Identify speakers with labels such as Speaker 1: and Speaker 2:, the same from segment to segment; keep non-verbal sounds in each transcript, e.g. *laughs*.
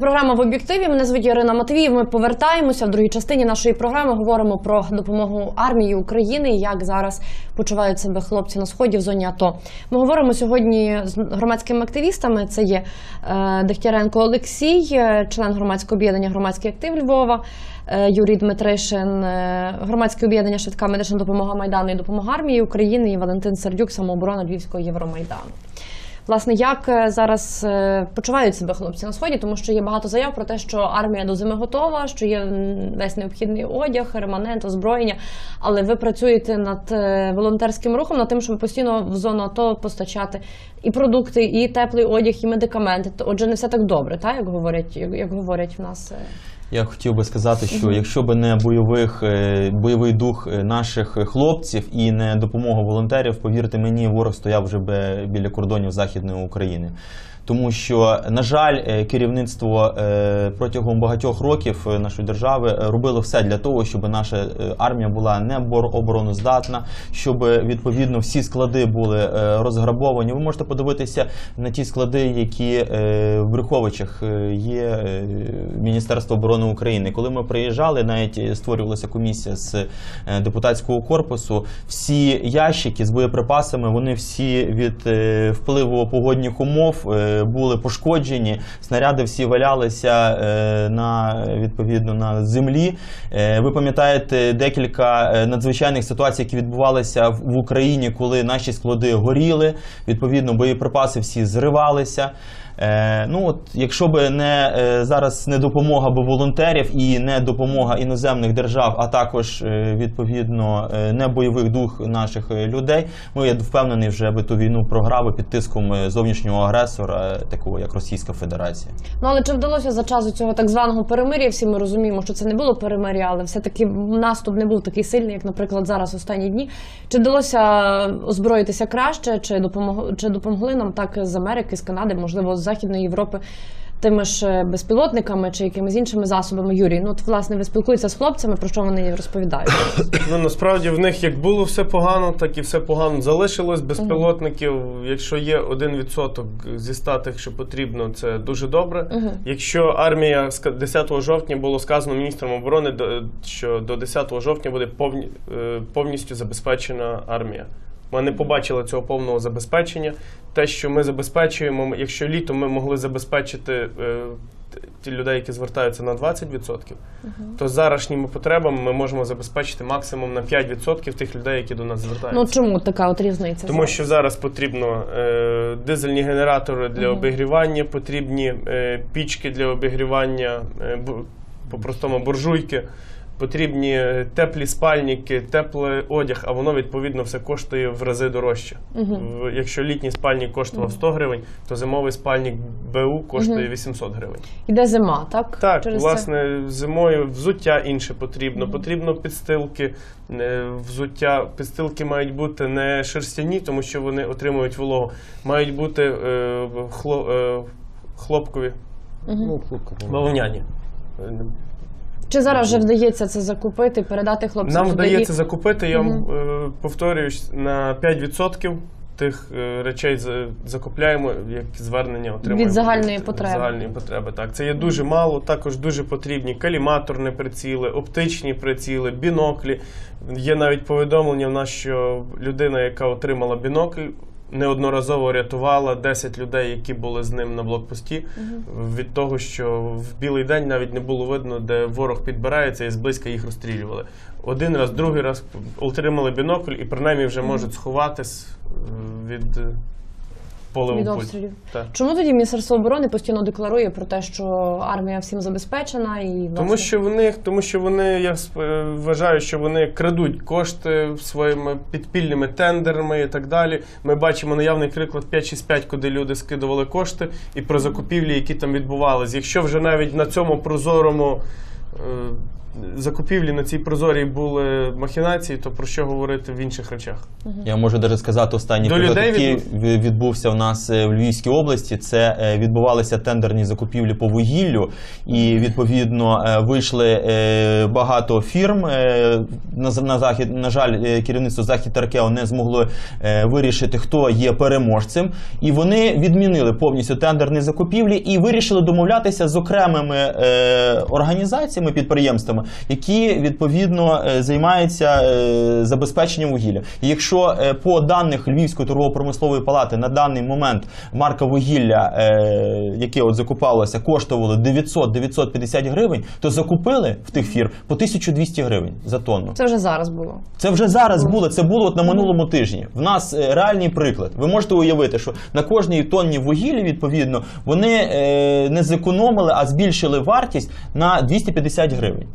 Speaker 1: Програма в об'єктиві. Мене звуть Ірина Матвіїв. Ми повертаємося в другій частині нашої програми. Говоримо про допомогу армії України, як зараз почувають себе хлопці на сході в зоні АТО. Ми говоримо сьогодні з громадськими активістами. Це є е, Дегтяренко Олексій, е, член громадського об'єднання Громадський актив Львова. е, Юрій Дмитришин, громадське об'єднання Швидка медична допомога Майдану і допомога армії України і Валентин Сердюк, самооборона Львівського Євромайдану. Власне, як е, зараз е, почувають себе хлопці на сході, тому що є багато заяв про те, що армія до зими готова, що є весь необхідний одяг, реманент, озброєння. Але ви працюєте над е, волонтерським рухом, над тим, щоб постійно в зону АТО постачати і продукти, і теплий одяг, і медикаменти. Отже, не все так добре, так як говорять, як говорять в нас. Е.
Speaker 2: Я хотів би сказати, що якщо б не бойових, е, бойовий дух е, наших хлопців і не допомога волонтерів, повірте мені, ворог стояв вже би біля кордонів Західної України. Тому що, на жаль, е, керівництво е, протягом багатьох років е, нашої держави робило все для того, щоб наша армія була не бор- обороноздатна, щоб відповідно всі склади були розграбовані. Ви можете подивитися на ті склади, які в Брюховичах е, є Міністерство оборони України. Коли ми приїжджали, навіть створювалася комісія з депутатського корпусу. Всі ящики з боєприпасами, вони всі від впливу погодних умов були пошкоджені. Снаряди всі валялися е, на відповідно на землі. Е, Ви пам'ятаєте декілька е, надзвичайних ситуацій, які відбувалися в в Україні, коли наші склади горіли. Відповідно, боєприпаси всі зривалися. Е, ну от, якщо б не е, зараз не допомога б волонтерів і не допомога іноземних держав, а також е, відповідно не бойових дух наших людей, ми я впевнений, вже би ту війну програли під тиском зовнішнього агресора, такого як Російська Федерація.
Speaker 1: Ну але чи вдалося за часу цього так званого перемир'я? Всі ми розуміємо, що це не було перемир'я, але все-таки наступ не був такий сильний, як, наприклад, зараз останні дні. Чи вдалося озброїтися краще, чи допомогли, чи допомогли нам так з Америки, з Канади, можливо, з Західної Європи? Тими ж е, безпілотниками чи якимись іншими засобами, Юрій. Ну от власне ви спілкуєтеся з хлопцями, про що вони розповідають?
Speaker 3: Ну насправді в них як було все погано, так і все погано залишилось. Безпілотників, якщо є один відсоток зі ста тих, що потрібно, це дуже добре.
Speaker 1: Мгм.
Speaker 3: Якщо армія 10 жовтня було сказано міністром оборони, що до 10 жовтня буде е, повністю забезпечена армія. Ми не побачили цього повного забезпечення. Те, що ми забезпечуємо, якщо літом ми могли забезпечити е, ті людей, які звертаються на 20%, то з зарашніми потребами ми можемо забезпечити максимум на 5% тих людей, які до нас
Speaker 1: Ну чому така от різниця?
Speaker 3: Тому що зараз потрібно е, дизельні генератори для
Speaker 1: Мгм.
Speaker 3: обігрівання, потрібні е, пічки для обігрівання, е, бу- по-простому буржуйки, потрібні е, теплі спальники, теплий одяг, а воно відповідно все коштує в рази дорожче. В- Якщо літній спальник коштував 100 гривень, то зимовий спальник БУ коштує
Speaker 1: Мгм.
Speaker 3: 800 гривень.
Speaker 1: Іде зима, так?
Speaker 3: Так,
Speaker 1: Через це?
Speaker 3: власне, зимою взуття інше потрібно. Потрібно підстилки, е, взуття. Підстилки мають бути не шерстяні, тому що вони отримують вологу. Мають бути е, хло, е, хлопкові,
Speaker 1: Мгм.
Speaker 3: бавовняні.
Speaker 1: Чи зараз вже вдається це закупити, передати хлопцям?
Speaker 3: Нам вдається закупити, я вам е, повторююсь, на 5% тих е, речей за- закупляємо, як звернення отримуємо.
Speaker 1: Від загальної потреби.
Speaker 3: загальної потреби. Так, це є дуже мало. Також дуже потрібні каліматорні приціли, оптичні приціли, біноклі. Є навіть повідомлення в нас, що людина, яка отримала бінокль. Неодноразово рятувала 10 людей, які були з ним на блокпості, від того, що в білий день навіть не було видно, де ворог підбирається і зблизька їх розстрілювали. Один раз, другий раз отримали бінокль і принаймні вже можуть сховатись е, від поливу
Speaker 1: від обстрілів.
Speaker 3: Так.
Speaker 1: Чому тоді Міністерство оборони постійно декларує про те, що армія всім забезпечена і власне...
Speaker 3: Тому що вони, тому що вони, я е, вважаю, що вони крадуть кошти своїми підпільними тендерами і так далі. Ми бачимо наявний приклад 565, куди люди скидували кошти і про закупівлі, які там відбувалися. Якщо вже навіть на цьому прозорому закупівлі на цій прозорій були махінації, то про що говорити в інших речах?
Speaker 2: Я можу навіть сказати останній
Speaker 3: До
Speaker 2: приклад,
Speaker 3: людей
Speaker 2: який ві- відбувся в нас е, в Львівській області. Це е, відбувалися тендерні закупівлі по вугіллю, і відповідно е, вийшли е, багато фірм. е, На, з- на захід, на жаль, е, керівництво захід Таркео не змогло е, вирішити, хто є переможцем, і вони відмінили повністю тендерні закупівлі і вирішили домовлятися з окремими е, організаціями, підприємствами, які відповідно е, займаються е, забезпеченням вугілля. І якщо е, по даних Львівської торгово-промислової палати на даний момент марка вугілля, яке от закупалося, коштувало 900-950 гривень, то закупили в тих фір по 1200 гривень за тонну.
Speaker 1: Це вже зараз було.
Speaker 2: Це вже зараз було. Це було от на минулому тижні. В нас реальний приклад. Ви можете уявити, що на кожній тонні вугілля, відповідно, вони не зекономили, а збільшили вартість на 250 гривень.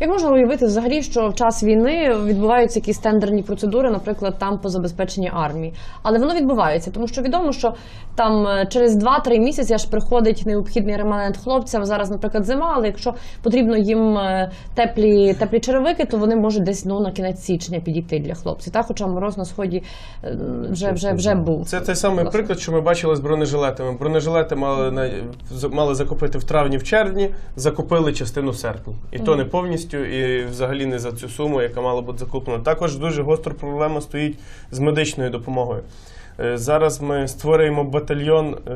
Speaker 1: Як можна уявити взагалі, що в час війни відбуваються якісь тендерні процедури, наприклад, там по забезпеченні армії, але воно відбувається, тому що відомо, що там е, через 2-3 місяці аж приходить необхідний реманент хлопцям. Зараз, наприклад, зима, але якщо потрібно їм е, теплі теплі черевики, то вони можуть десь ну на кінець січня підійти для хлопців. Так, хоча мороз на сході е, вже вже вже був.
Speaker 3: Це той самий
Speaker 1: Власне.
Speaker 3: приклад, що ми бачили з бронежилетами. Бронежилети мали мали закупити в травні, в червні, закупили частину в серпні, і то не повністю, і взагалі не за цю суму, яка мала бути закуплена. Також дуже гостра проблема стоїть з медичною допомогою. Е, Зараз ми створюємо батальйон, е,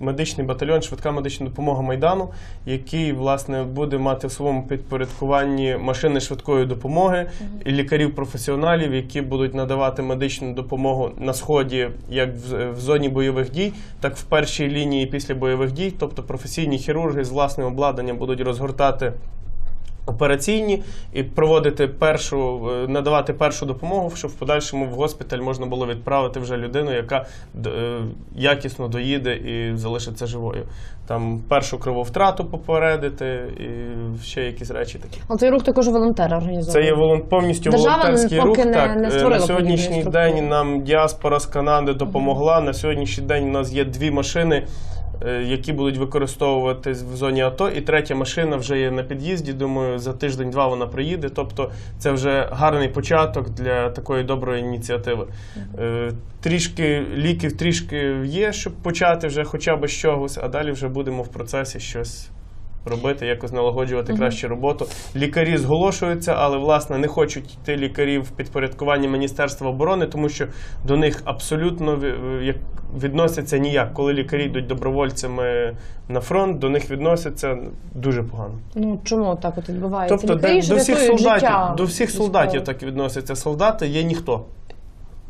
Speaker 3: медичний батальйон, швидка медична допомога Майдану, який власне буде мати в своєму підпорядкуванні машини швидкої допомоги і лікарів-професіоналів, які будуть надавати медичну допомогу на сході, як в, в зоні бойових дій, так в першій лінії після бойових дій. Тобто професійні хірурги з власним обладнанням будуть розгортати операційні і проводити першу, е, надавати першу допомогу, щоб в подальшому в госпіталь можна було відправити вже людину, яка е, якісно доїде і залишиться живою. Там першу крововтрату попередити і ще якісь речі такі.
Speaker 1: Але цей рух також волонтери організовують.
Speaker 3: Це є волон... повністю
Speaker 1: Держава
Speaker 3: волонтерський рух.
Speaker 1: не-
Speaker 3: так,
Speaker 1: не
Speaker 3: Е, на сьогоднішній день нам діаспора з Канади допомогла. На сьогоднішній день у нас є дві машини. Е, Які будуть використовуватись в зоні АТО, і третя машина вже є на під'їзді. Думаю, за тиждень-два вона приїде. Тобто, це вже гарний початок для такої доброї ініціативи. Е, Трішки ліків, трішки є, щоб почати вже хоча б з чогось, а далі вже будемо в процесі щось робити, якось налагоджувати краще роботу. Лікарі зголошуються, але власне не хочуть йти лікарі в підпорядкуванні Міністерства оборони, тому що до них абсолютно як відносяться ніяк. Коли лікарі йдуть добровольцями на фронт, до них відносяться дуже погано.
Speaker 1: Ну чому так от відбувається?
Speaker 3: Тобто
Speaker 1: Лікарі
Speaker 3: до, до всіх солдатів,
Speaker 1: життя
Speaker 3: до всіх солдатів так відносяться. Солдати є ніхто.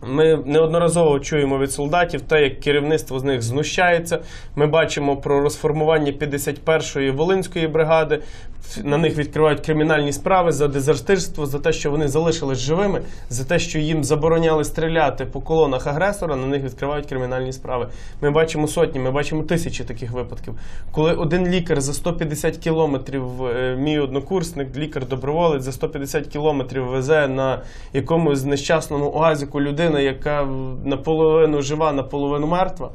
Speaker 3: Ми неодноразово чуємо від солдатів те, як керівництво з них знущається. Ми бачимо про розформування 51-ї Волинської бригади. На них відкривають кримінальні справи за дезертирство, за те, що вони залишились живими, за те, що їм забороняли стріляти по колонах агресора. На них відкривають кримінальні справи. Ми бачимо сотні, ми бачимо тисячі таких випадків. Коли один лікар за 150 кілометрів, е, мій однокурсник, лікар-доброволець, за 150 кілометрів везе на якомусь нещасному оазіку людина, яка наполовину жива, наполовину мертва.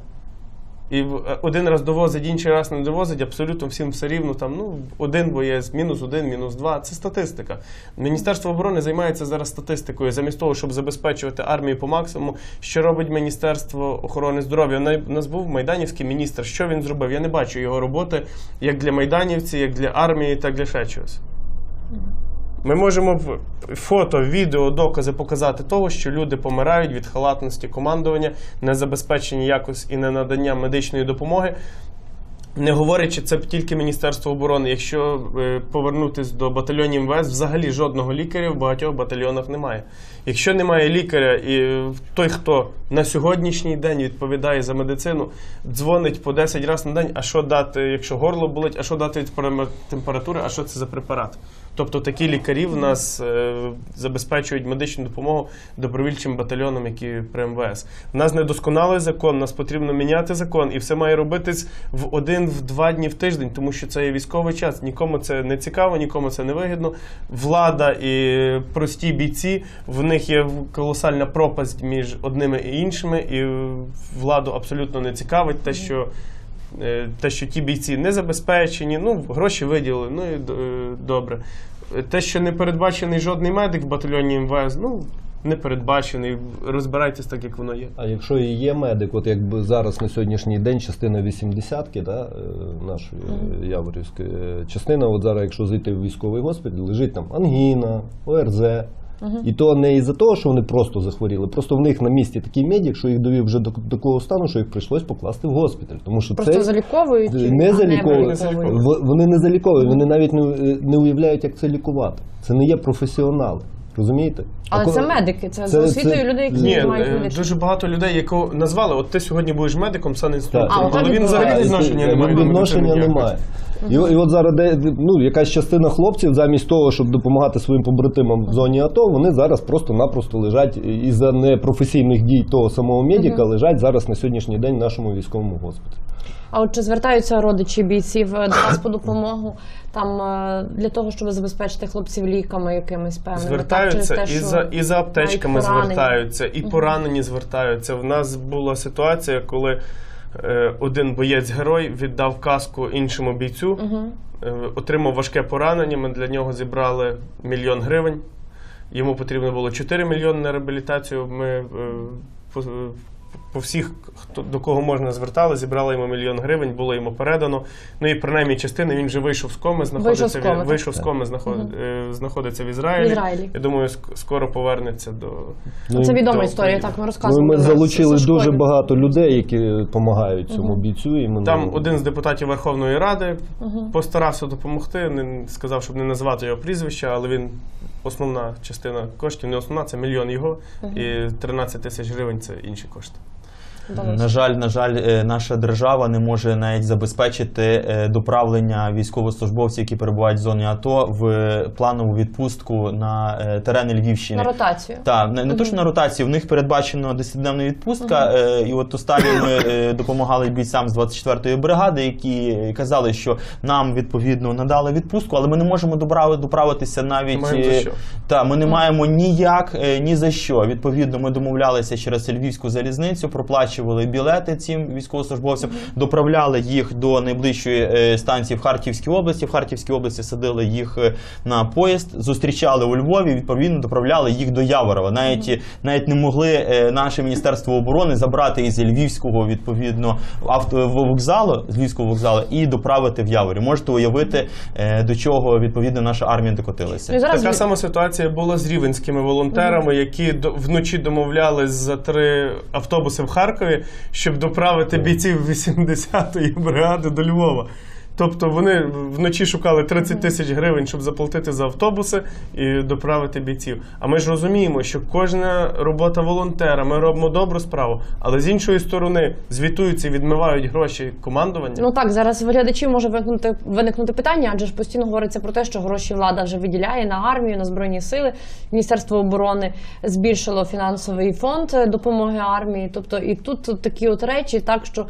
Speaker 3: І е, один раз довозить, інший раз не довозить, абсолютно всім все рівно. Там ну один боєць, мінус один, мінус два. Це статистика. Міністерство оборони займається зараз статистикою, замість того, щоб забезпечувати армію по максимуму. Що робить Міністерство охорони здоров'я? У нас був майданівський міністр. Що він зробив? Я не бачу його роботи як для майданівців, як для армії, так для ще чогось. Ми можемо фото, відео, докази показати того, що люди помирають від халатності командування, незабезпечення якось і ненадання медичної допомоги. Не говорячи це тільки Міністерство оборони. Якщо е, повернутися до батальйонів МВС, взагалі жодного лікаря в багатьох батальйонах немає. Якщо немає лікаря, і е, той, хто на сьогоднішній день відповідає за медицину, дзвонить по 10 разів на день, а що дати, якщо горло болить, а що дати від температури, а що це за препарат? Тобто такі лікарі в нас е, забезпечують медичну допомогу добровільчим батальйонам, які при МВС. В нас недосконалий закон, нас потрібно міняти закон, і все має робитись в один-в два дні в тиждень, тому що це є військовий час. Нікому це не цікаво, нікому це не вигідно. Влада і прості бійці, в них є колосальна пропасть між одними і іншими, і владу абсолютно не цікавить те, що те, що ті бійці не забезпечені, ну, гроші виділили, ну і е, добре. Е, Те, що не передбачений жодний медик в батальйоні МВС, ну, не передбачений. Розбирайтесь так, як воно є.
Speaker 4: А якщо і є медик, от якби зараз на сьогоднішній день частина 80-ки, да, е, нашої е, Яворівської е, частина, от зараз, якщо зайти в військовий госпіталь, лежить там ангіна, ОРЗ. І то не із-за того, що вони просто захворіли, просто в них на місці такий медик, що їх довів вже до такого стану, що їх прийшлось покласти в госпіталь. Тому що
Speaker 1: Просто
Speaker 4: це
Speaker 1: заліковують?
Speaker 4: не заліковують. Вони не заліковують, вони навіть не, не уявляють, як це лікувати. Це не є професіонали. Розумієте?
Speaker 1: Але
Speaker 4: коли-
Speaker 1: це медики, це,
Speaker 4: Це-
Speaker 1: за освітою
Speaker 4: це-
Speaker 1: люди, які
Speaker 3: Ні,
Speaker 1: мають
Speaker 3: е,
Speaker 1: медичну.
Speaker 3: дуже багато людей, якого назвали, от ти сьогодні будеш медиком, санінструктором, але він взагалі відношення
Speaker 4: і-
Speaker 3: не має.
Speaker 4: Відношення немає. І, і от зараз де, ну, якась частина хлопців, замість того, щоб допомагати своїм побратимам в зоні АТО, вони зараз просто-напросто лежать із-за непрофесійних дій того самого медика, лежать зараз на сьогоднішній день в нашому військовому госпіталі.
Speaker 1: А от чи звертаються родичі бійців е, до вас по *coughs* допомогу там е, для того, щоб забезпечити хлопців ліками якимись певними?
Speaker 3: Звертаються
Speaker 1: так,
Speaker 3: і
Speaker 1: через те,
Speaker 3: за,
Speaker 1: що
Speaker 3: і за аптечками звертаються, і поранені звертаються. В нас була ситуація, коли один боєць-герой віддав каску іншому бійцю, угу. отримав важке поранення. Ми для нього зібрали мільйон гривень. Йому потрібно було 4 мільйони на реабілітацію. Ми е, по, всіх, хто до кого можна звертали, зібрали йому мільйон гривень, було йому передано. Ну і принаймні частина він вже вийшов з коми, знаходиться
Speaker 1: з коми,
Speaker 3: вийшов з коми, знаход- е, знаходиться в Ізраїлі.
Speaker 1: В Ізраїлі.
Speaker 3: Я думаю, скоро повернеться до.
Speaker 4: Ну,
Speaker 1: Це відома
Speaker 3: до
Speaker 1: історія, так ми
Speaker 4: Ну, ми залучили
Speaker 1: Сашкові.
Speaker 4: дуже багато людей, які допомагають цьому бійцю. І ми,
Speaker 3: Там
Speaker 4: ну,
Speaker 3: один з депутатів Верховної Ради постарався допомогти. Не сказав, щоб не назвати його прізвища, але він основна частина коштів, не основна, це мільйон його, і 13 тисяч гривень це інші кошти.
Speaker 1: Вдалося.
Speaker 2: На жаль, на жаль, е, наша держава не може навіть забезпечити е, доправлення військовослужбовців, які перебувають в зоні АТО, в планову відпустку на е, терени Львівщини.
Speaker 1: На ротацію.
Speaker 2: Так, не, не то, що на ротацію, в них передбачено 10-дневна відпустка. Е, і от останні ми допомагали бійцям з 24-ї бригади, які казали, що нам відповідно надали відпустку, але ми не можемо доправитися навіть.
Speaker 3: Маємо за що.
Speaker 2: Та, ми не маємо ніяк, ні за що. Відповідно, ми домовлялися через Львівську залізницю, проплачували білети цим військовослужбовцям, доправляли їх до найближчої е, станції в Харківській області. В Харківській області садили їх е, на поїзд, зустрічали у Львові, відповідно доправляли їх до Яворова. Навіть навіть не могли е, наше міністерство оборони забрати із Львівського відповідно вокзалу, з Львівського вокзалу і доправити в Яворі. Можете уявити, до чого відповідно наша армія докотилася.
Speaker 1: Ну, зараз
Speaker 3: Така сама ситуація була з рівенськими волонтерами, які до- вночі домовлялись за три автобуси в Харкові, щоб доправити бійців 80-ї бригади до Львова. Тобто вони вночі шукали 30 тисяч гривень, щоб заплатити за автобуси і доправити бійців. А ми ж розуміємо, що кожна робота волонтера, ми робимо добру справу, але з іншої сторони звітуються і відмивають гроші командування.
Speaker 1: Ну так, зараз в глядачів може виникнути, виникнути питання, адже ж постійно говориться про те, що гроші влада вже виділяє на армію, на збройні сили. Міністерство оборони збільшило фінансовий фонд допомоги армії. Тобто, і тут такі от речі, так що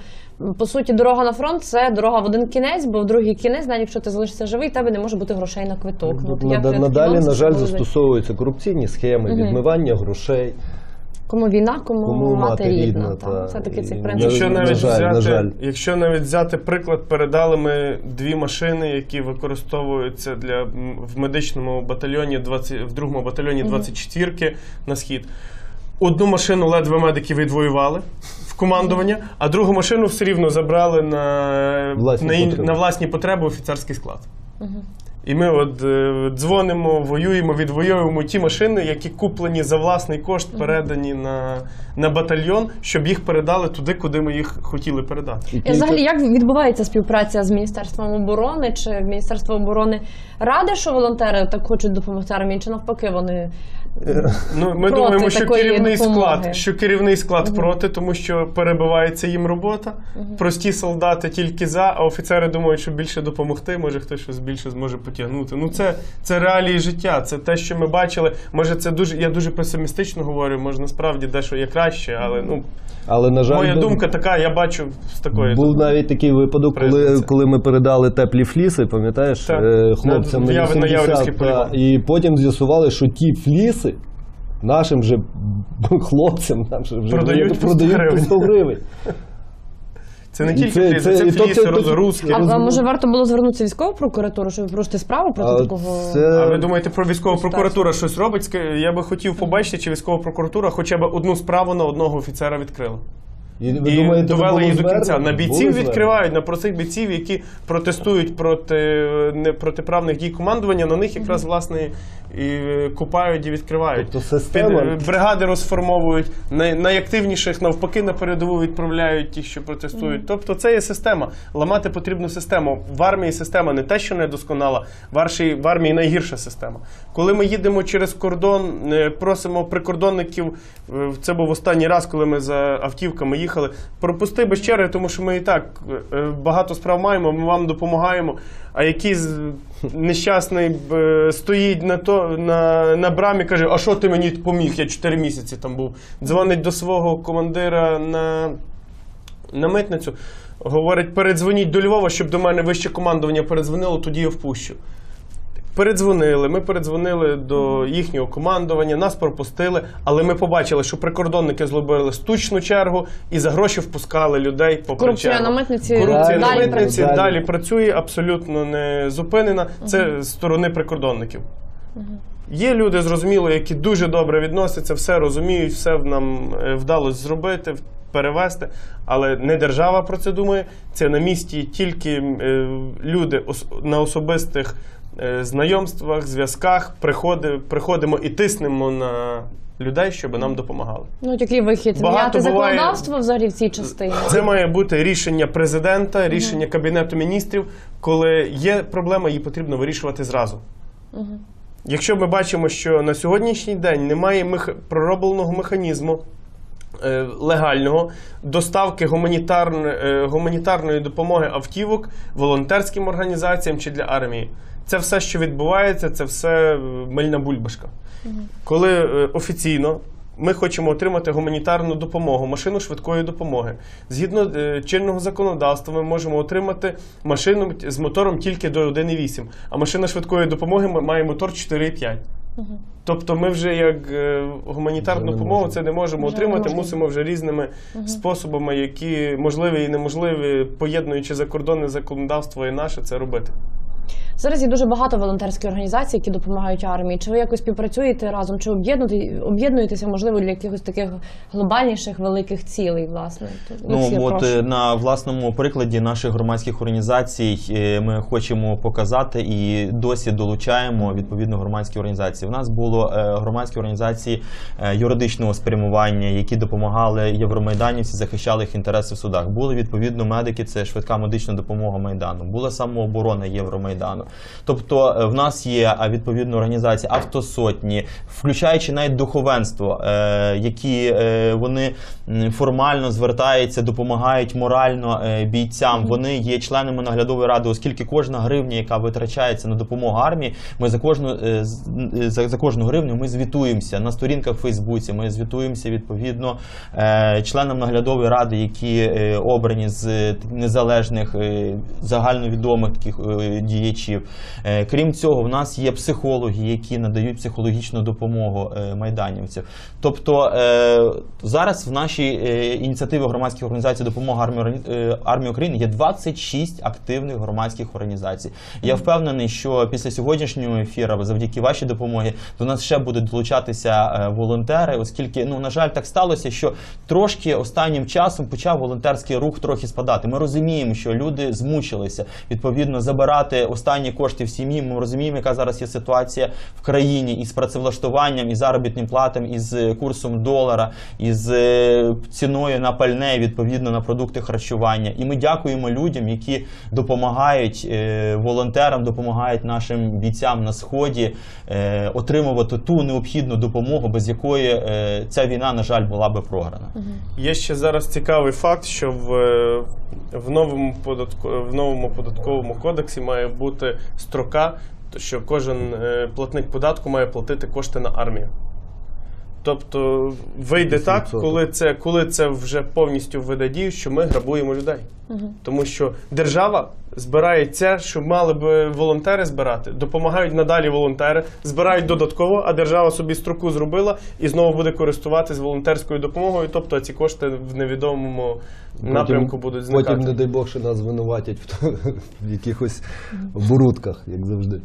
Speaker 1: по суті дорога на фронт це дорога в один кінець, бо в другий кінець, навіть якщо ти залишишся живий, тебе не може бути грошей на квиток. Ну, от як ти
Speaker 4: Надалі, на жаль, застосовуються корупційні схеми, відмивання грошей.
Speaker 1: Кому війна, кому,
Speaker 4: Кому
Speaker 1: мати
Speaker 4: мати
Speaker 1: рідна.
Speaker 4: рідна,
Speaker 1: та.
Speaker 4: та.
Speaker 1: Це таки цей принцип.
Speaker 3: Якщо
Speaker 4: На
Speaker 3: навіть,
Speaker 4: жаль,
Speaker 3: взяти,
Speaker 4: на жаль.
Speaker 3: якщо навіть взяти приклад, передали ми дві машини, які використовуються для в медичному батальйоні 20, в другому батальйоні 24-ки на схід. Одну машину ледве медики відвоювали в командування, а другу машину все рівно забрали на,
Speaker 4: Власні
Speaker 3: на, ін-
Speaker 4: потреби.
Speaker 3: на власні потреби офіцерський склад. І ми от е, дзвонимо, воюємо, відвоюємо ті машини, які куплені за власний кошт, передані на, на батальйон, щоб їх передали туди, куди ми їх хотіли передати.
Speaker 4: І
Speaker 1: взагалі, як відбувається співпраця з Міністерством оборони? Чи Міністерство оборони раде, що волонтери так хочуть допомогти армії, чи навпаки вони
Speaker 3: Ну, ми
Speaker 1: проти
Speaker 3: думаємо, що
Speaker 1: такої
Speaker 3: керівний
Speaker 1: допомоги.
Speaker 3: склад, що керівний склад проти, тому що перебивається їм робота. Прості солдати тільки за, а офіцери думають, що більше допомогти, може хтось щось більше зможе потягнути. Ну це, це реалії життя, це те, що ми бачили. Може, це дуже я дуже песимістично говорю, може насправді дещо є краще, але ну
Speaker 4: Але, на жаль,
Speaker 3: моя
Speaker 4: ну,
Speaker 3: думка така, я бачу з такої.
Speaker 4: Був навіть такий випадок, коли, коли ми передали теплі фліси, пам'ятаєш, е, хлопцям
Speaker 3: На-
Speaker 4: на,
Speaker 3: в Яв- на
Speaker 4: 80,
Speaker 3: Яворівський
Speaker 4: та, і потім з'ясували, що ті фліси нашим же *laughs* хлопцям нашим вже
Speaker 3: Продають по 100 гривень. *laughs*
Speaker 4: 100 гривень.
Speaker 3: Це не тільки
Speaker 4: це- це-
Speaker 3: це
Speaker 4: то
Speaker 3: фліси,
Speaker 4: це-
Speaker 3: розгрузки.
Speaker 1: А, а може варто було звернутися в військову прокуратуру, щоб просто справу проти
Speaker 4: А
Speaker 1: такого.
Speaker 4: це-
Speaker 3: А ви думаєте, про військову прокуратуру щось робить? Я би хотів побачити, чи військова прокуратура хоча б одну справу на одного офіцера відкрила.
Speaker 4: І, ви
Speaker 3: І
Speaker 4: думаєте,
Speaker 3: довели її до кінця. На бійців відкривають, на простих бійців, які протестують проти не протиправних дій командування, на них якраз власне і купають і відкривають.
Speaker 4: Тобто система-
Speaker 3: е, бригади розформовують, най, найактивніших навпаки на передову відправляють ті, що протестують. Тобто це є система. Ламати потрібну систему. В армії система не те, що недосконала, в арші- в армії найгірша система. Коли ми їдемо через кордон, е, просимо прикордонників. е, Це був останній раз, коли ми за автівками їхали. Пропусти без черги, тому що ми і так багато справ маємо, ми вам допомагаємо. А якийсь нещасний е, стоїть на то на, на брамі, каже: А що ти мені поміг? Я 4 місяці там був. Дзвонить до свого командира на, на митницю. Говорить, передзвоніть до Львова, щоб до мене вище командування передзвонило, тоді я впущу. Передзвонили, ми передзвонили до їхнього командування, нас пропустили, але ми побачили, що прикордонники зробили штучну чергу і за гроші впускали людей по
Speaker 1: Корупція на митниці
Speaker 3: Корупція
Speaker 4: далі
Speaker 3: на митниці
Speaker 4: працює.
Speaker 3: далі працює, абсолютно не зупинена. Це з сторони прикордонників. Є люди, зрозуміло, які дуже добре відносяться, все розуміють, все нам е, вдалося зробити, перевести, але не держава про це думає. Це на місці тільки е, люди на особистих знайомствах, зв'язках приходи, приходимо і тиснемо на людей, щоб нам допомагали.
Speaker 1: Ну, який вихід?
Speaker 3: Багато
Speaker 1: Міняти
Speaker 3: буває-
Speaker 1: законодавство взагалі в цій частині.
Speaker 3: Це має бути рішення президента, рішення кабінету міністрів. Коли є проблема, її потрібно вирішувати зразу. Якщо ми бачимо, що на сьогоднішній день немає мех... проробленого механізму. Е, Легального доставки гуманітарн... е, гуманітарної допомоги автівок волонтерським організаціям чи для армії. Це все, що відбувається, це все е, мильна бульбашка. Коли е, офіційно ми хочемо отримати гуманітарну допомогу, машину швидкої допомоги. Згідно чинного законодавства, ми можемо отримати машину з мотором тільки до 1,8, а машина швидкої допомоги має мотор 4,5. Тобто ми вже як е, гуманітарну допомогу це не можемо
Speaker 1: Вже
Speaker 3: отримати,
Speaker 1: не
Speaker 3: мусимо вже різними способами, які можливі і неможливі, поєднуючи закордонне законодавство і наше, це робити.
Speaker 1: Зараз є дуже багато волонтерських організацій, які допомагають армії. Чи ви якось співпрацюєте разом? Чи об'єднуєте- об'єднуєтеся, можливо, для якихось таких глобальніших великих цілей, власне?
Speaker 2: Ну от
Speaker 1: прошу.
Speaker 2: е, на власному прикладі наших громадських організацій е, ми хочемо показати і досі долучаємо відповідно громадські організації. У нас було е, громадські організації юридичного спрямування, які допомагали євромайданівці, захищали їх інтереси в судах. Були відповідно медики, це швидка медична допомога майдану. Була самооборона Євромайдану. Тобто е, в нас є а, відповідно організації автосотні, включаючи навіть духовенство, е, які е, вони формально звертаються, допомагають морально е, бійцям. Вони є членами наглядової ради, оскільки кожна гривня, яка витрачається на допомогу армії, ми за кожну е, е, за, за кожну гривню ми звітуємося на сторінках в Фейсбуці. Ми звітуємося відповідно е, членам наглядової ради, які е, обрані з е, незалежних е, загальновідомих таких е, діячів. Е, Крім цього, в нас є психологи, які надають психологічну допомогу е, майданівцям. Тобто е, зараз в нашій ініціативі громадських організацій допомога армії, армії України є 26 активних громадських організацій. Я впевнений, що після сьогоднішнього ефіру, завдяки вашій допомогі, до нас ще будуть долучатися волонтери, оскільки ну на жаль, так сталося, що трошки останнім часом почав волонтерський рух трохи спадати. Ми розуміємо, що люди змучилися відповідно забирати останні кошти в сім'ї. Ми розуміємо, яка зараз є ситуація в країні із працевлаштуванням, із заробітним платом, із е, курсом долара, із е, ціною на пальне, відповідно на продукти харчування. І ми дякуємо людям, які допомагають е, волонтерам, допомагають нашим бійцям на сході отримувати ту необхідну допомогу, без якої ця війна, на жаль, була би програна.
Speaker 3: Є ще зараз цікавий факт, що в, в, новому, податку, в новому податковому кодексі має бути строка, що кожен е, платник податку має платити кошти на армію. Тобто вийде так, коли це, коли це вже повністю введе дію, що ми грабуємо людей. Тому що держава збирається, що мали б волонтери збирати. Допомагають надалі волонтери, збирають додатково, а держава собі строку зробила і знову буде користуватись волонтерською допомогою. Тобто ці кошти в невідомому напрямку будуть зникати.
Speaker 4: Потім, не дай Бог, що нас звинуватять в, *laughs* в якихось оборудках, як завжди.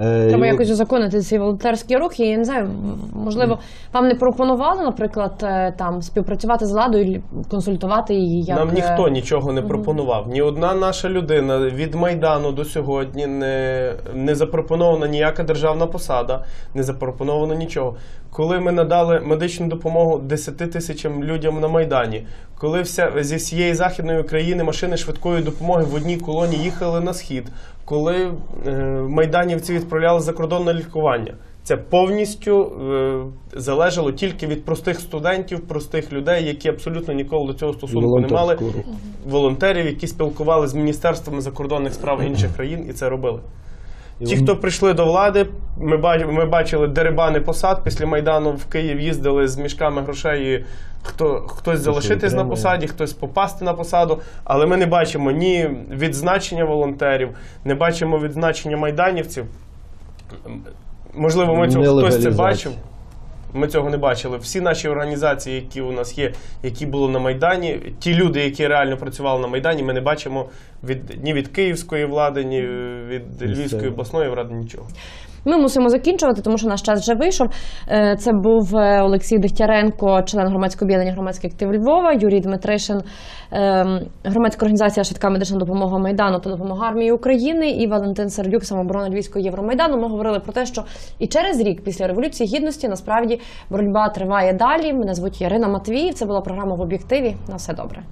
Speaker 4: Е,
Speaker 1: Треба якось узаконити ці волонтерські рухи. Я не знаю, можливо, вам не пропонували, наприклад, е, там співпрацювати з владою, і консультувати її. Як,
Speaker 3: Нам
Speaker 1: е,
Speaker 3: ніхто нічого не пропонував. Ні одна наша людина від Майдану до сьогодні не, не запропонована ніяка державна посада, не запропоновано нічого. Коли ми надали медичну допомогу 10 тисячам людям на Майдані, коли вся зі всієї західної України машини швидкої допомоги в одній колоні їхали на схід, коли е, майданівці відправляли за кордон на лікування. Це повністю е, залежало тільки від простих студентів, простих людей, які абсолютно ніколи до цього стосунку не мали волонтерів, які спілкували з міністерствами закордонних справ *clears throat* інших країн, і це робили. Ті, хто прийшли до влади, ми бач- ми бачили дерибани посад. Після Майдану в Київ їздили з мішками грошей. і Хто хтось залишитись на посаді, хтось попасти на посаду. Але ми не бачимо ні відзначення волонтерів, не бачимо відзначення майданівців. Можливо, ми цього хтось це бачив. Ми цього не бачили. Всі наші організації, які у нас є, які були на Майдані, ті люди, які реально працювали на Майдані, ми не бачимо від ні від київської влади, ні від Львівської обласної ради нічого.
Speaker 1: Ми мусимо закінчувати, тому що наш час вже вийшов. Е, Це був е, Олексій Дегтяренко, член громадського об'єднання громадський актив Львова, Юрій Дмитришин, ем, громадська організація Швидка медична допомога Майдану та допомога армії України і Валентин Сердюк, самооборона Львівського Євромайдану. Ми говорили про те, що і через рік після революції гідності насправді боротьба триває далі. Мене звуть Ярина Матвіїв. Це була програма в об'єктиві. На все добре.